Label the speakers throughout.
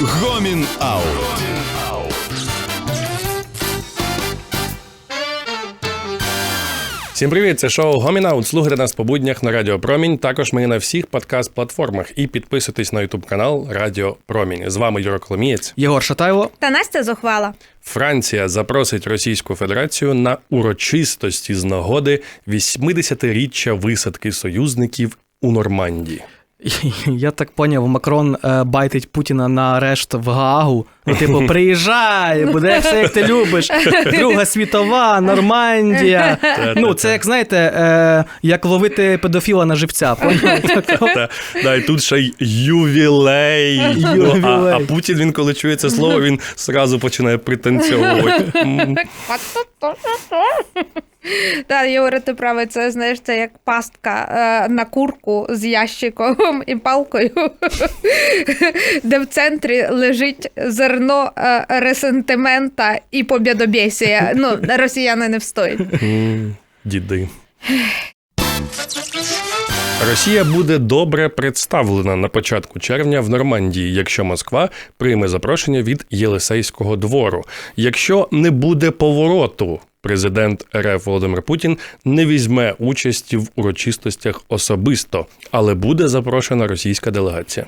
Speaker 1: Гомін Аут.
Speaker 2: Всім привіт! Це шоу Гомінаут. Слухайте нас по буднях на Радіо Промінь. Також ми на всіх подкаст-платформах. І підписуйтесь на Ютуб канал Радіо Промінь. З вами Юра Коломієць.
Speaker 3: Єгор Шатайло.
Speaker 4: Та Настя зухвала.
Speaker 2: Франція запросить Російську Федерацію на урочистості з нагоди 80-річчя висадки союзників у Нормандії.
Speaker 3: Я так поняв, Макрон е, байтить Путіна на арешт в Гаагу. Ну, типу, приїжджай, буде все, як ти любиш. Друга світова, Нормандія. Ну, це як знаєте, е, як ловити педофіла на живця.
Speaker 2: да, і тут ще й ювілей. Ну, а, а Путін, він коли чує це слово, він зразу починає пританцьовувати. М.
Speaker 4: Та, Юра, ти правий, це знаєш, це як пастка е, на курку з ящиком і палкою, де в центрі лежить зерно е, ресентимента і побєдобєсія. Ну, росіяни не встоять.
Speaker 2: Діди. Росія буде добре представлена на початку червня в Нормандії, якщо Москва прийме запрошення від Єлисейського двору. Якщо не буде повороту, президент РФ Володимир Путін не візьме участі в урочистостях особисто, але буде запрошена російська делегація.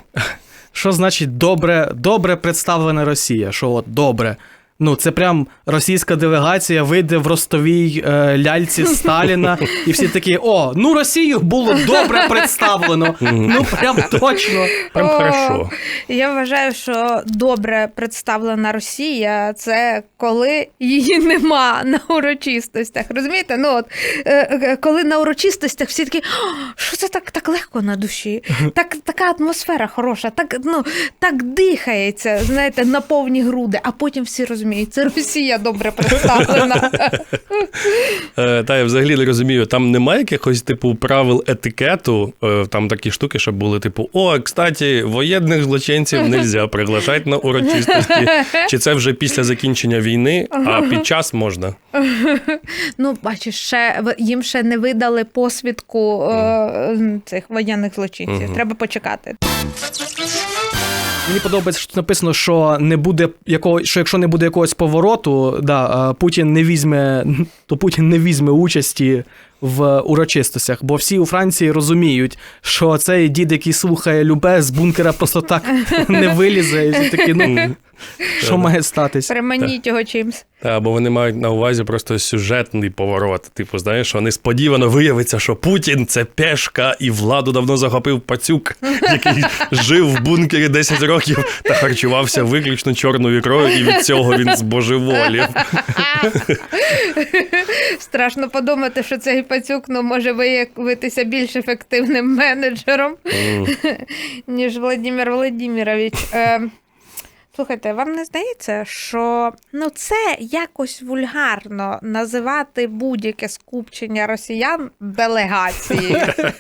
Speaker 3: Що значить добре, добре представлена Росія? Що от добре? Ну, це прям російська делегація вийде в ростовій е, ляльці Сталіна, і всі такі: о, ну Росію було добре представлено. Ну прям точно.
Speaker 2: Прям
Speaker 4: О,
Speaker 2: хорошо.
Speaker 4: Я вважаю, що добре представлена Росія це коли її нема на урочистостях. Розумієте? Ну от е, е, коли на урочистостях всі такі, що це так, так легко на душі, так така атмосфера хороша, так ну так дихається, знаєте, на повні груди, а потім всі розуміють, це Росія добре представлена.
Speaker 2: Е, Та я взагалі не розумію, там немає якихось типу правил етикету, е, там такі штуки, щоб були, типу, о, кстати, воєнних злочинців не можна приглашати на урочистості. Чи це вже після закінчення війни, а під час можна?
Speaker 4: Ну, бачиш, ще їм ще не видали посвідку е, цих воєнних злочинців. Треба почекати.
Speaker 3: Мені подобається, що тут написано, що не буде якого, що якщо не буде якогось повороту, да, е, Путін не візьме, то Путін не візьме участі в урочистостях, бо всі у Франції розуміють, що цей дід, який слухає любе, з бункера просто так не вилізе, і такі, ну що має статись?
Speaker 4: Приманіть його чимсь.
Speaker 2: Та, або вони мають на увазі просто сюжетний поворот. Типу, знаєш, що несподівано виявиться, що Путін це пешка, і владу давно захопив пацюк, який жив в бункері 10 років та харчувався виключно чорною ікрою, і від цього він збожеволів.
Speaker 4: Страшно подумати, що цей пацюк ну, може виявитися більш ефективним менеджером, ніж Владимир Володимирович. Слухайте, вам не здається, що ну, це якось вульгарно називати будь-яке скупчення росіян делегацією?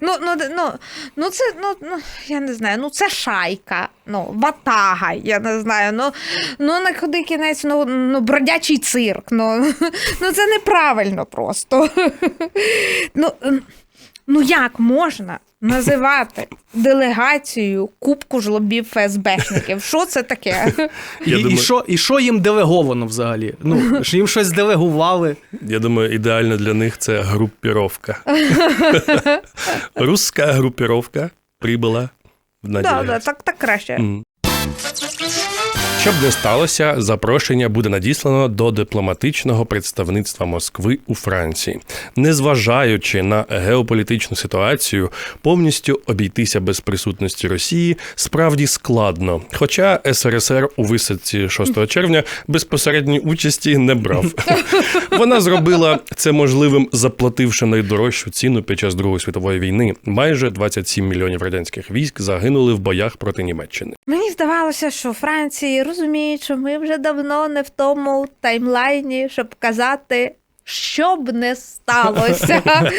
Speaker 4: Ну, ну, ну, ну це, ну, ну, я не знаю, ну це шайка, ну, ватага, я не знаю. Ну, ну на куди кінець, ну, ну бродячий цирк. Ну, ну це неправильно просто. Ну, ну як можна називати делегацію кубку жлобів ФСБшників? Що це таке?
Speaker 3: І,
Speaker 2: Я
Speaker 3: і, що, і що їм делеговано взагалі? Ну, ж їм щось делегували.
Speaker 2: Я думаю, ідеально для них це групіровка. Руська групіровка прибула в
Speaker 4: Да, да, так, так краще.
Speaker 2: Мгм. Щоб не сталося, запрошення буде надіслано до дипломатичного представництва Москви у Франції. Незважаючи на геополітичну ситуацію, повністю обійтися без присутності Росії справді складно. Хоча СРСР у висадці 6 червня безпосередньої участі не брав. Вона зробила це можливим, заплативши найдорожчу ціну під час Другої світової війни. Майже 27 мільйонів радянських військ загинули в боях проти Німеччини.
Speaker 4: Мені здавалося, що Франції розуміють, що ми вже давно не в тому таймлайні, щоб казати, що б не сталося.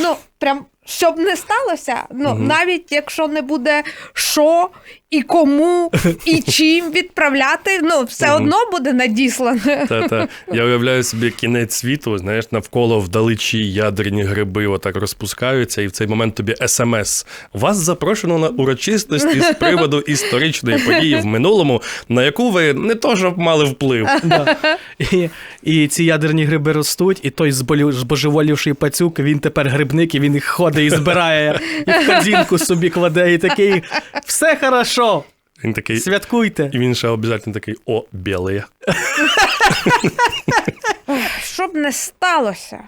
Speaker 4: ну, прям щоб не сталося. Ну, навіть якщо не буде що і кому, і чим відправляти. Ну, все одно буде надіслано.
Speaker 2: Та-та. Я уявляю собі кінець світу, знаєш, навколо вдалечі ядерні гриби отак розпускаються, і в цей момент тобі смс. Вас запрошено на урочистості з приводу історичної події в минулому, на яку ви не то щоб мали вплив.
Speaker 3: Да. І, і ці ядерні гриби ростуть, і той зболів- збожеволівший пацюк, він тепер грибник, і він їх ходить і збирає, і в корзинку собі кладе, і такий все хорошо,
Speaker 2: Він такий.
Speaker 3: святкуйте.
Speaker 2: І він ще обов'язково такий: о, білий.
Speaker 4: Щоб не сталося,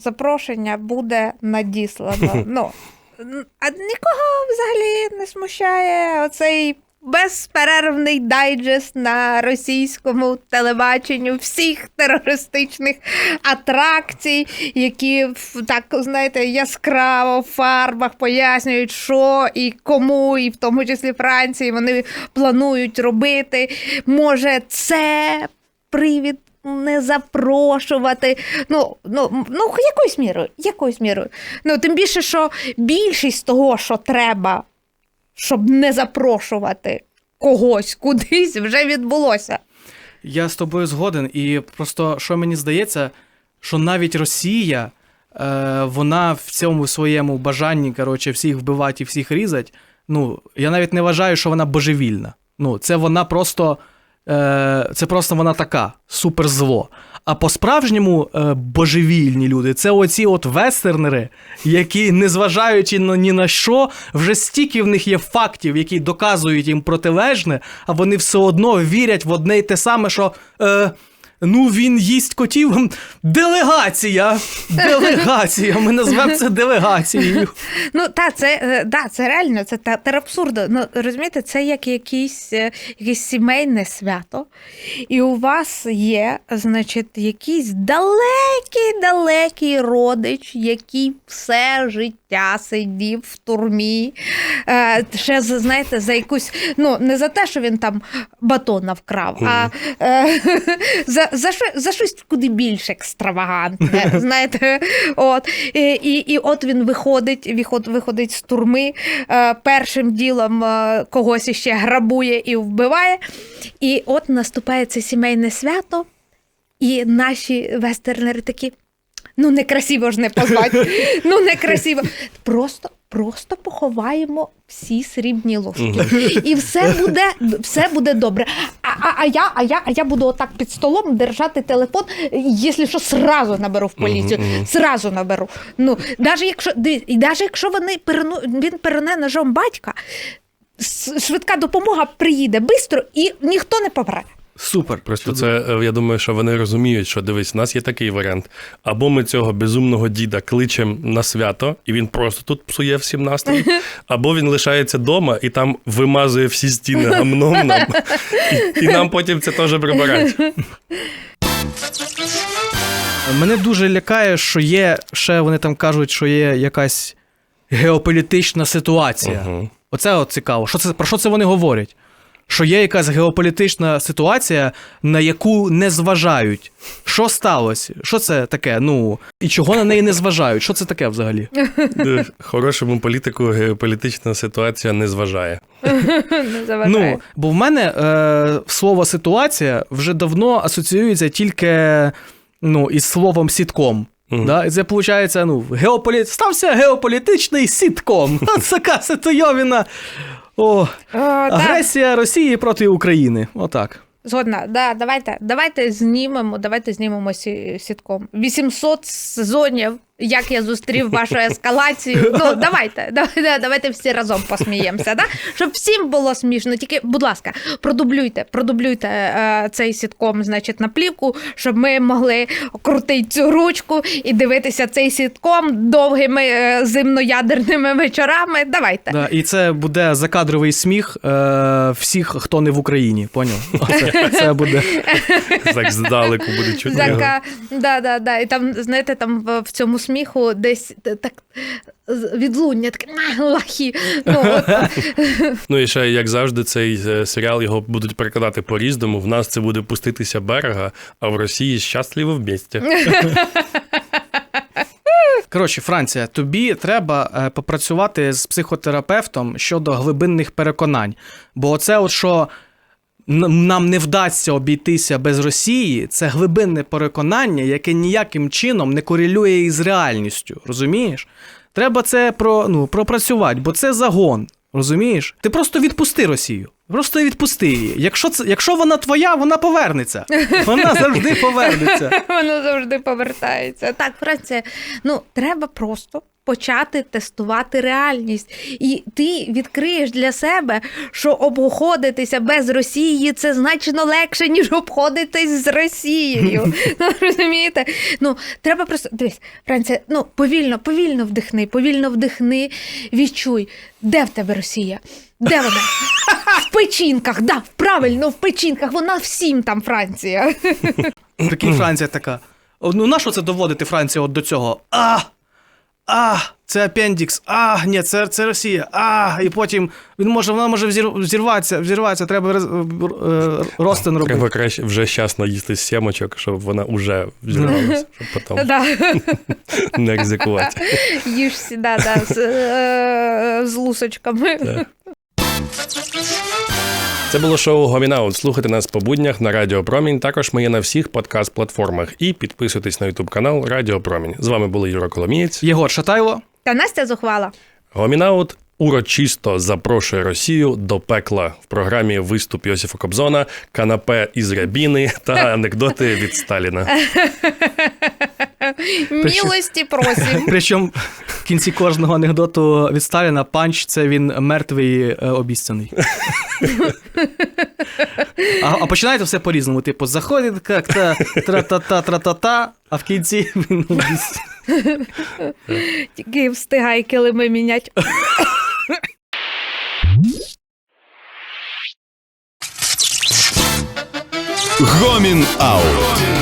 Speaker 4: запрошення буде надіслано. Ну, а нікого взагалі не смущає оцей безперервний дайджест на російському телебаченню всіх терористичних атракцій, які так, знаєте, яскраво в фарбах пояснюють, що і кому, і в тому числі Франції вони планують робити. Може, це привід не запрошувати. Ну, ну, ну якоюсь мірою, якоюсь мірою. Ну, тим більше, що більшість того, що треба, щоб не запрошувати когось кудись, вже відбулося.
Speaker 3: Я з тобою згоден, і просто що мені здається, що навіть Росія, е, вона в цьому своєму бажанні, коротше, всіх вбивати і всіх різати. Ну, я навіть не вважаю, що вона божевільна. Ну, це вона просто. Е, це просто вона така суперзло. А по-справжньому е, божевільні люди це оці от вестернери, які, незважаючи на ні на що, вже стільки в них є фактів, які доказують їм протилежне, а вони все одно вірять в одне й те саме, що. Е, Ну, він їсть котів. Делегація. Делегація. Ми назвемо це делегацією.
Speaker 4: Ну, та, це, е, да, це реально, це та, та абсурдно. Ну, розумієте, це як якийсь, е, якесь сімейне свято, і у вас є, значить, якийсь далекий-далекий родич, який все життя сидів в турмі. Е, ще, знаєте, за якусь, ну, не за те, що він там батона вкрав, а е, за, за, за щось куди більш екстравагантне. знаєте, от. І, і, і от він виходить, виход, виходить з турми, е, першим ділом е, когось іще грабує і вбиває. І от наступає це сімейне свято, і наші вестернери такі. Ну, некрасиво ж не позвати. Ну, некрасиво. Просто, просто поховаємо всі срібні ложки. І все буде, все буде добре. А, а, я, а, я, а я буду отак під столом держати телефон, якщо що, сразу наберу в поліцію. Сразу наберу. Ну, навіть якщо, ди- і навіть якщо вони перену, він перене ножом батька, с- швидка допомога приїде швидко і ніхто не помре.
Speaker 3: Супер.
Speaker 2: Просто це е, я думаю, що вони розуміють, що дивись, у нас є такий варіант. Або ми цього безумного діда кличемо на свято, і він просто тут псує всім настрій, або він лишається вдома і там вимазує всі стіни гамном нам, і, і нам потім це теж прибирають.
Speaker 3: Мене дуже лякає, що є ще вони там кажуть, що є якась геополітична ситуація.
Speaker 2: Мгм.
Speaker 3: Оце от цікаво. Що це, про що це вони говорять? Що є якась геополітична ситуація, на яку не зважають. Що сталося? Що це таке? Ну, і чого на неї не зважають? Що це таке взагалі?
Speaker 2: Хорошому політику геополітична ситуація не зважає.
Speaker 4: Не заважає.
Speaker 3: Ну, бо в мене е, слово ситуація вже давно асоціюється тільки ну, із словом сітком.
Speaker 2: Мгм.
Speaker 3: Да? І це виходить, ну, геополі... стався геополітичний сітком. Така ситуйовіна. О,
Speaker 4: так.
Speaker 3: агресія Росії проти України. Отак.
Speaker 4: Згодна, да, давайте, давайте знімемо, давайте знімемо сітком. 800 сезонів, як я зустрів вашу ескалацію. Ну, давайте, давайте, давайте всі разом посміємося, да? щоб всім було смішно. Тільки, будь ласка, продублюйте, продублюйте е, цей сітком, значить, на плівку, щоб ми могли крутити цю ручку і дивитися цей сітком довгими е, зимноядерними вечорами. Давайте.
Speaker 3: Да, і це буде закадровий сміх е, всіх, хто не в Україні. Поняв? Це, це буде.
Speaker 2: Так здалеку буде чутно. його.
Speaker 4: Да, да, да. І там, знаєте, там в цьому сміху десь так відлуння, таке лахі. Ну,
Speaker 2: Ну і ще, як завжди, цей е, серіал його будуть перекладати по-різному. В нас це буде пуститися берега, а в Росії щасливо в місті.
Speaker 3: Коротше, Франція, тобі треба е, попрацювати з психотерапевтом щодо глибинних переконань. Бо оце, от що нам не вдасться обійтися без Росії, це глибинне переконання, яке ніяким чином не корелює із реальністю. Розумієш? Треба це про, ну, пропрацювати, бо це загон. Розумієш? Ти просто відпусти Росію. Просто відпусти її. Якщо, це, якщо вона твоя, вона повернеться. Вона завжди повернеться.
Speaker 4: Воно завжди повертається. Так, Франція, ну треба просто почати тестувати реальність. І ти відкриєш для себе, що обходитися без Росії це значно легше, ніж обходитись з Росією. Ну, розумієте? Ну, треба просто дивись, Франція, ну повільно, повільно вдихни, повільно вдихни, відчуй, де в тебе Росія? Де вона? В печінках, да, правильно, в печінках. Вона всім там Франція.
Speaker 3: Прикинь, Франція така. Ну, на що це доводити Францію от до цього? А! А! Це апендікс, а, ні, це, це Росія, а, і потім він може, вона може взірватися, взірватися, треба роз- е, робити.
Speaker 2: Треба краще вже щас наїсти сімочок, щоб вона вже взірвалася, щоб потім не ризикувати.
Speaker 4: Їж сюди, да, з, е, з лусочками.
Speaker 2: Це було шоу Гомінаут. Слухайте нас по буднях на Радіо Промінь. Також ми є на всіх подкаст-платформах. І підписуйтесь на Ютуб канал Радіо Промінь. З вами були Юра Коломієць.
Speaker 3: Єгор Шатайло.
Speaker 4: Та Настя зухвала.
Speaker 2: Гомінаут урочисто запрошує Росію до пекла в програмі Виступ Йосифа Кобзона, канапе із рябіни та анекдоти від Сталіна.
Speaker 4: Мілості просім.
Speaker 3: Причому в кінці кожного анекдоту від Сталіна панч це він мертвий е, обіцяний. А, а починаєте все по-різному. Типу, заходить як-то тра-та-та, тра-та-та, а в кінці він обіцяний.
Speaker 4: Тільки встигай килими мінять.
Speaker 1: Гомін Аут.